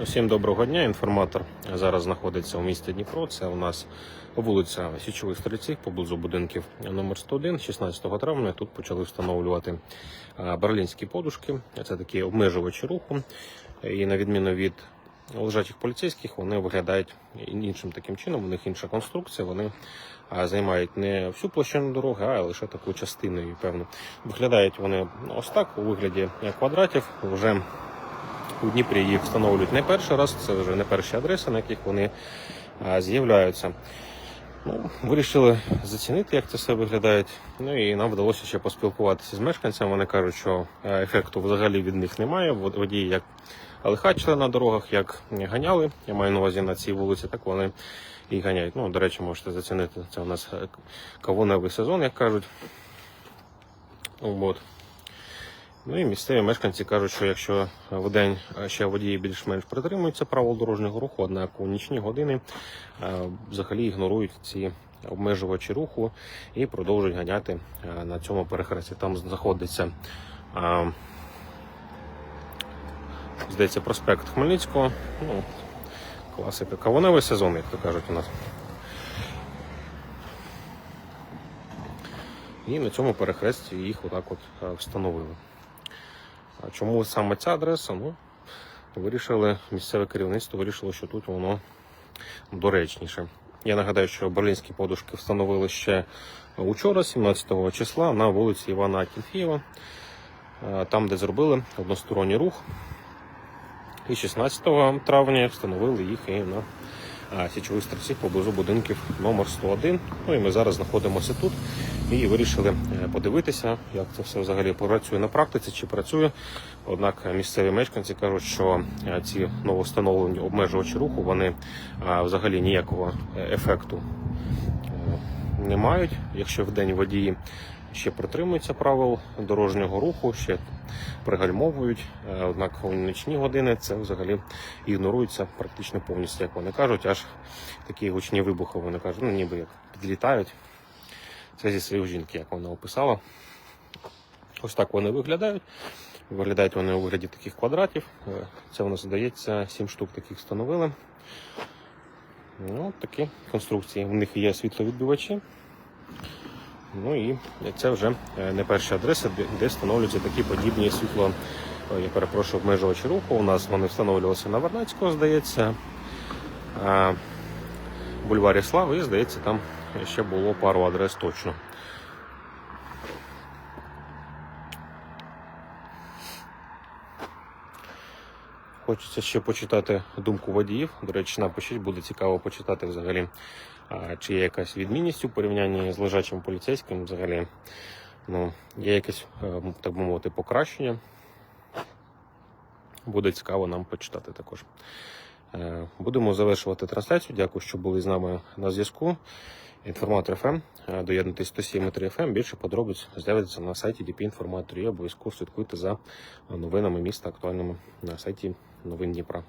Усім доброго дня. Інформатор зараз знаходиться у місті Дніпро. Це у нас вулиця Січових Стрільців поблизу будинків номер 101. 16 травня тут почали встановлювати а, берлінські подушки. Це такі обмежувачі руху. І на відміну від лежачих поліцейських, вони виглядають іншим таким чином. У них інша конструкція. Вони займають не всю площину дороги, а лише таку частину. Певно, виглядають вони ось так у вигляді квадратів. Вже у Дніпрі їх встановлюють не перший раз, це вже не перші адреси, на яких вони з'являються. Ну, вирішили зацінити, як це все виглядає. Ну і нам вдалося ще поспілкуватися з мешканцями. Вони кажуть, що е, ефекту взагалі від них немає. Водії як лихачили на дорогах, як ганяли. Я маю на увазі на цій вулиці, так вони і ганяють. Ну, до речі, можете зацінити. Це у нас е, кавуневий сезон, як кажуть. От. Ну і місцеві мешканці кажуть, що якщо в день ще водії більш-менш притримуються правил дорожнього руху, однак у нічні години взагалі ігнорують ці обмежувачі руху і продовжують ганяти на цьому перехресті. Там знаходиться, здається, проспект Хмельницького. Ну, класика. Кавуневий сезон, як то кажуть у нас. І на цьому перехресті їх отак от встановили. А чому саме ця адреса? Ну, вирішили, місцеве керівництво вирішило, що тут воно доречніше. Я нагадаю, що берлінські подушки встановили ще учора, 17 числа, на вулиці Івана Акінфєєва, е, там, де зробили односторонній рух. І 16 травня встановили їх і на а, січових стрільців поблизу будинків номер 101. Ну і ми зараз знаходимося тут і вирішили е, подивитися, як це все взагалі працює на практиці, чи працює. Однак е, місцеві мешканці кажуть, що е, ці новостановлені обмежувачі руху вони взагалі ніякого е, ефекту е, не мають. Якщо в день водії ще притримуються правил дорожнього руху, ще пригальмовують. Е, Однак у нічні години це взагалі ігнорується практично повністю, як вони кажуть, аж такі гучні вибухи вони кажуть, ну ніби як підлітають. Це зі своїх жінки, як вона описала. Ось так вони виглядають. Виглядають вони у вигляді таких квадратів. Е, Це нас здається, 7 штук таких встановили. Ну, такі конструкції. У них є світловідбивачі. Ну і це вже е, не перша адреса, де- встановлюються такі подібні світло. Я перепрошую, обмежувачі руху. У нас вони встановлювалися на Вернацького, здається, бульварі Слави, і здається, там ще було пару адрес точно. Хочеться ще почитати думку водіїв. До речі, напишіть, буде цікаво почитати взагалі, чи є якась відмінність у порівнянні з лежачим поліцейським. Взагалі, ну, є якесь, е, так би мовити, покращення. Буде цікаво нам почитати також. Е, Будемо завершувати трансляцію. Дякую, що були з нами на зв'язку. Інформатор ФМ. Е, Доєднуйтесь 107.3 FM. Більше подробиць з'явиться на сайті DP Інформатор. І обов'язково слідкуйте за новинами міста актуальними на сайті Новин Дніпра.